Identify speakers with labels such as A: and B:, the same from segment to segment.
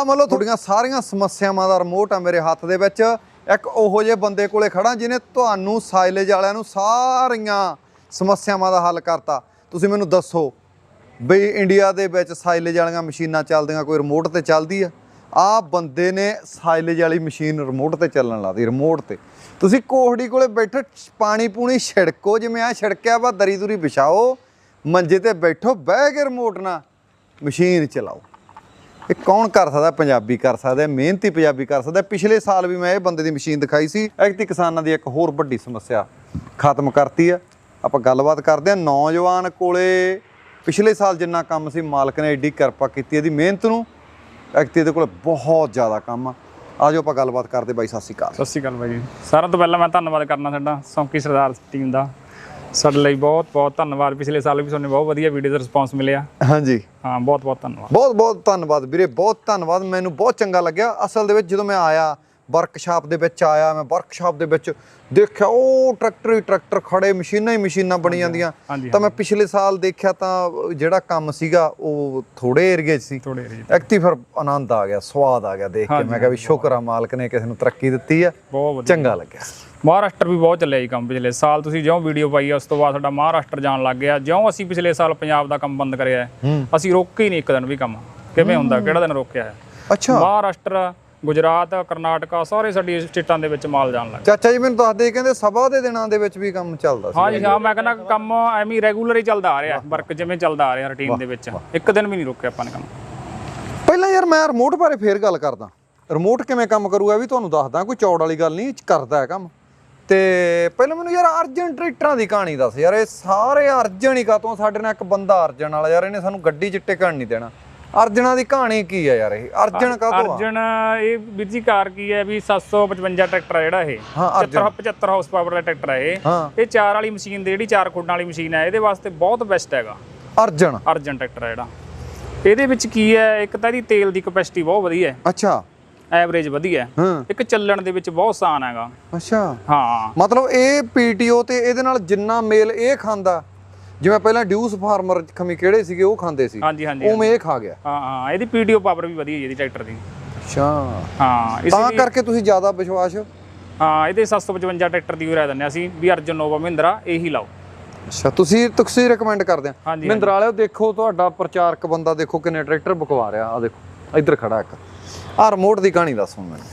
A: ਆ ਮੰਨ ਲਓ ਤੁਹਾਡੀਆਂ ਸਾਰੀਆਂ ਸਮੱਸਿਆਵਾਂ ਦਾ ਰਿਮੋਟ ਆ ਮੇਰੇ ਹੱਥ ਦੇ ਵਿੱਚ। ਇੱਕ ਉਹੋ ਜਿਹੇ ਬੰਦੇ ਕੋਲੇ ਖੜਾ ਜਿਹਨੇ ਤੁਹਾਨੂੰ ਸਾਇਲੇਜ ਵਾਲਿਆਂ ਨੂੰ ਸਾਰੀਆਂ ਸਮੱਸਿਆਵਾਂ ਦਾ ਹੱਲ ਕਰਤਾ। ਤੁਸੀਂ ਮੈਨੂੰ ਦੱਸੋ ਬਈ ਇੰਡੀਆ ਦੇ ਵਿੱਚ ਸਾਇਲੇਜ ਵਾਲੀਆਂ ਮਸ਼ੀਨਾਂ ਚੱਲਦੀਆਂ, ਕੋਈ ਰਿਮੋਟ ਤੇ ਚੱਲਦੀ ਆ? ਆ ਬੰਦੇ ਨੇ ਸਾਇਲੇਜ ਵਾਲੀ ਮਸ਼ੀਨ ਰਿਮੋਟ ਤੇ ਚੱਲਣ ਲਾਤੀ, ਰਿਮੋਟ ਤੇ। ਤੁਸੀਂ ਕੋਹੜੀ ਕੋਲੇ ਬੈਠੋ, ਪਾਣੀ ਪੂਣੀ ਛਿੜਕੋ, ਜਿਵੇਂ ਆ ਛਿੜਕਿਆ ਵਾ ਦਰੀ ਦੁਰੀ ਵਿਛਾਓ, ਮੰਜੇ ਤੇ ਬੈਠੋ, ਬਹਿ ਕੇ ਰਿਮੋਟ ਨਾਲ ਮਸ਼ੀਨ ਚਲਾਓ। ਇਹ ਕੌਣ ਕਰ ਸਕਦਾ? ਪੰਜਾਬੀ ਕਰ ਸਕਦਾ, ਮਿਹਨਤੀ ਪੰਜਾਬੀ ਕਰ ਸਕਦਾ। ਪਿਛਲੇ ਸਾਲ ਵੀ ਮੈਂ ਇਹ ਬੰਦੇ ਦੀ ਮਸ਼ੀਨ ਦਿਖਾਈ ਸੀ। ਐਕਤੀ ਕਿਸਾਨਾਂ ਦੀ ਇੱਕ ਹੋਰ ਵੱਡੀ ਸਮੱਸਿਆ ਖਤਮ ਕਰਤੀ ਆ ਆਪਾਂ ਗੱਲਬਾਤ ਕਰਦੇ ਆ ਨੌਜਵਾਨ ਕੋਲੇ ਪਿਛਲੇ ਸਾਲ ਜਿੰਨਾ ਕੰਮ ਸੀ, ਮਾਲਕ ਨੇ ਐਡੀ ਕਿਰਪਾ ਕੀਤੀ ਇਹਦੀ ਮਿਹਨਤ ਨੂੰ। ਐਕਤੀ ਦੇ ਕੋਲ ਬਹੁਤ ਜ਼ਿਆਦਾ ਕੰਮ ਆ। ਆਜੋ ਆਪਾਂ ਗੱਲਬਾਤ ਕਰਦੇ ਬਾਈ, ਸਤਿ ਸ਼੍ਰੀ ਅਕਾਲ।
B: ਸਤਿ ਸ਼੍ਰੀ ਅਕਾਲ ਬਾਈ ਜੀ। ਸਾਰਿਆਂ ਤੋਂ ਪਹਿਲਾਂ ਮੈਂ ਧੰਨਵਾਦ ਕਰਨਾ ਸਾਡਾ ਸੌਂਕੀ ਸਰਦਾਰ ਟੀਮ ਦਾ। ਸਾਡੇ ਲਈ ਬਹੁਤ ਬਹੁਤ ਧੰਨਵਾਦ। ਪਿਛਲੇ ਸਾਲ ਵੀ ਤੁਹਾਨੂੰ ਬਹੁਤ ਵਧੀਆ ਵੀਡੀਓ ਦਾ ਰਿਸਪੌਂਸ ਮਿਲਿਆ।
A: ਹਾਂਜੀ।
B: ਹਾਂ ਬਹੁਤ ਬਹੁਤ ਧੰਨਵਾਦ।
A: ਬਹੁਤ ਬਹੁਤ ਧੰਨਵਾਦ ਵੀਰੇ ਬਹੁਤ ਧੰਨਵਾਦ। ਮੈਨੂੰ ਬਹੁਤ ਚੰਗਾ ਲੱਗਿਆ। ਅਸਲ ਦੇ ਵਿੱਚ ਜਦੋਂ ਮੈਂ ਆਇਆ ਵਰਕਸ਼ਾਪ ਦੇ ਵਿੱਚ ਆਇਆ ਮੈਂ ਵਰਕਸ਼ਾਪ ਦੇ ਵਿੱਚ ਦੇਖਿਆ ਉਹ ਟਰੈਕਟਰ ਹੀ ਟਰੈਕਟਰ ਖੜੇ ਮਸ਼ੀਨਾਂ ਹੀ ਮਸ਼ੀਨਾਂ ਬਣੀ ਜਾਂਦੀਆਂ। ਤਾਂ ਮੈਂ ਪਿਛਲੇ ਸਾਲ ਦੇਖਿਆ ਤਾਂ ਜਿਹੜਾ ਕੰਮ ਸੀਗਾ ਉਹ ਥੋੜੇ ਏਰੀਏ 'ਚ ਸੀ। ਐਕਟੀ ਫਿਰ ਆਨੰਦ ਆ ਗਿਆ ਸਵਾਦ ਆ ਗਿਆ ਦੇਖ ਕੇ। ਮੈਂ ਕਿਹਾ ਵੀ ਸ਼ੁਕਰ ਆ ਮਾਲਕ ਨੇ ਕਿਸੇ ਨੂੰ ਤਰੱਕੀ ਦਿੱਤੀ ਆ। ਚੰਗਾ ਲੱਗਿਆ।
B: ਮਹਾਰਾਸ਼ਟਰ ਵੀ ਬਹੁਤ ਚੱਲਿਆ ਜੀ ਕੰਮ ਪਿਛਲੇ ਸਾਲ। ਤੁਸੀਂ ਜਿਉਂ ਵੀਡੀਓ ਪਾਈ ਆ, ਉਸ ਤੋਂ ਬਾਅਦ ਸਾਡਾ ਮਹਾਰਾਸ਼ਟਰ ਜਾਣ ਲੱਗ ਗਿਆ। ਜਿਉਂ ਅਸੀਂ ਪਿਛਲੇ ਸਾਲ ਪੰਜਾਬ ਦਾ ਕੰਮ ਬੰਦ ਕਰਿਆ ਅਸੀਂ ਰੋਕੇ ਹੀ ਨਹੀਂ ਇੱਕ ਦਿਨ ਵੀ ਕੰਮ। ਕਿਵੇਂ ਹੁੰਦਾ ਕਿਹੜਾ ਦਿਨ ਰੋਕਿਆ ਹੈ?
A: ਅੱਛਾ।
B: ਮਹਾਰਾਸ਼ਟਰ ਗੁਜਰਾਤ ਕਰਨਾਟਕਾ ਸਾਰੇ ਸਾਡੀ ਸਟੇਟਾਂ ਦੇ ਵਿੱਚ ਮਾਲ ਜਾਣ ਲੱਗ
A: ਚਾਚਾ ਜੀ ਮੈਨੂੰ ਦੱਸਦੇ ਕਹਿੰਦੇ ਸਭਾ ਦੇ ਦਿਨਾਂ ਦੇ ਵਿੱਚ ਵੀ ਕੰਮ ਚੱਲਦਾ ਸੀ।
B: ਹਾਂ ਜੀ ਹਾਂ ਮੈਂ ਕਹਿੰਦਾ ਕੰਮ ਐਵੇਂ ਹੀ ਰੈਗੂਲਰ ਹੀ ਚੱਲਦਾ ਆ ਰਿਹਾ ਵਰਕ ਜਿਵੇਂ ਚੱਲਦਾ ਆ ਰਿਹਾ ਰੁਟੀਨ ਦੇ ਵਿੱਚ। ਇੱਕ ਦਿਨ ਵੀ ਨਹੀਂ ਰੁਕਿਆ ਆਪਾਂ ਨੇ ਕੰਮ।
A: ਪਹਿਲਾਂ ਯਾਰ ਮੈਂ ਰਿਮੋਟ ਬਾਰੇ ਫੇਰ ਗੱਲ ਕਰਦਾ। ਰਿਮੋਟ ਕਿਵੇਂ ਕੰਮ ਕਰੂਗਾ ਵੀ ਤੁਹਾਨੂੰ ਦੱਸਦਾ ਕੋਈ ਚੌੜ ਵਾਲੀ ਗੱਲ ਨਹੀਂ ਕਰਦਾ ਹੈ ਕੰਮ। ਤੇ ਪਹਿਲਾਂ ਮੈਨੂੰ ਯਾਰ ਅਰਜਨ ਟਰੈਕਟਰਾਂ ਦੀ ਕਹਾਣੀ ਦੱਸ ਯਾਰ ਇਹ ਸਾਰੇ ਅਰਜਨ ਹੀ ਕਾਤੋਂ ਸਾਡੇ ਨਾਲ ਇੱਕ ਬੰਦਾ ਅਰਜਨ ਵਾਲਾ ਯਾਰ ਇਹਨੇ ਸਾਨੂੰ ਗੱਡੀ 'ਚ ਟਿਕਣ ਨਹੀਂ ਦੇਣਾ। ਅਰਜਨਾਂ ਦੀ ਕਹਾਣੀ ਕੀ ਆ ਯਾਰ ਇਹ? ਅਰਜਨ ਕਾਤੋਂ ਆ?
B: ਅਰਜਨ ਇਹ ਵੀਰ ਜੀ ਕਾਰ ਕੀ ਹੈ ਵੀ 755 ਟਰੈਕਟਰ ਹੈ ਜਿਹੜਾ ਇਹ।
A: ਹਾਂ, ਅਰਜਨ।
B: 75 75 ਹਾਰਸ ਪਾਵਰ ਦਾ ਟਰੈਕਟਰ ਹੈ ਇਹ। ਇਹ ਚਾਰ ਵਾਲੀ ਮਸ਼ੀਨ ਦੀ ਜਿਹੜੀ ਚਾਰ ਖੁੱਡਾਂ ਵਾਲੀ ਮਸ਼ੀਨ ਹੈ ਇਹਦੇ ਵਾਸਤੇ ਬਹੁਤ ਬੈਸਟ ਹੈਗਾ।
A: ਅਰਜਨ
B: ਅਰਜਨ ਟਰੈਕਟਰ ਹੈ ਜਿਹੜਾ। ਇਹਦੇ ਵਿੱਚ ਕੀ ਹੈ ਇੱਕ ਤਾਂ ਇਹਦੀ ਤੇਲ ਦੀ ਕਪੈਸਿਟੀ ਬਹੁਤ ਵਧੀਆ ਹੈ।
A: ਅੱਛਾ।
B: ਐਵਰੇਜ ਵਧੀਆ ਇੱਕ ਚੱਲਣ ਦੇ ਵਿੱਚ ਬਹੁਤ ਆਸਾਨ ਹੈਗਾ।
A: ਅੱਛਾ।
B: ਹਾਂ।
A: ਮਤਲਬ ਇਹ ਪੀਟੀਓ ਤੇ ਇਹਦੇ ਨਾਲ ਜਿੰਨਾ ਮੇਲ ਇਹ ਖਾਂਦਾ ਜਿਵੇਂ ਪਹਿਲਾਂ ਡਿਊਸ ਫਾਰਮਰ ਖਮੀ ਕਿਹੜੇ ਸੀਗੇ ਉਹ ਖਾਂਦੇ ਸੀ।
B: ਹਾਂਜੀ ਹਾਂਜੀ
A: ਉਵੇਂ ਇਹ ਖਾ ਗਿਆ।
B: ਹਾਂ ਹਾਂ ਇਹਦੀ ਪੀਡੀਓ ਪਾਵਰ ਵੀ ਵਧੀਆ ਇਹਦੀ ਟਰੈਕਟਰ ਦੀ।
A: ਅੱਛਾ।
B: ਹਾਂ ਇਸ
A: ਤਾਂ ਕਰਕੇ ਤੁਸੀਂ ਜ਼ਿਆਦਾ ਵਿਸ਼ਵਾਸ
B: ਹਾਂ? ਇਹਦੇ 755 ਟਰੈਕਟਰ ਦੀ ਰਾਇ ਦਿੰਦੇ ਅਸੀਂ ਵੀ ਅਰਜਨ ਨੋਵਾ ਮਹਿੰਦਰਾ ਇਹੀ ਲਾਓ।
A: ਅੱਛਾ ਤੁਸੀਂ ਤੁਸੀਂ ਰეკਮੈਂਡ ਕਰਦੇ ਆ? ਮਹਿੰਦਰਾ ਵਾਲਿਓ ਦੇਖੋ ਤੁਹਾਡਾ ਪ੍ਰਚਾਰਕ ਬੰਦਾ ਦੇਖੋ ਕਿੰਨੇ ਟਰੈਕਟਰ ਬਕਵਾ ਰਿਹਾ। ਆ ਦੇਖੋ ਇੱਧਰ ਖੜਾ ਇੱਕ। ਆ ਰਿਮੋਟ ਦੀ ਕਹਾਣੀ ਦੱਸੋ ਮੈਨੂੰ।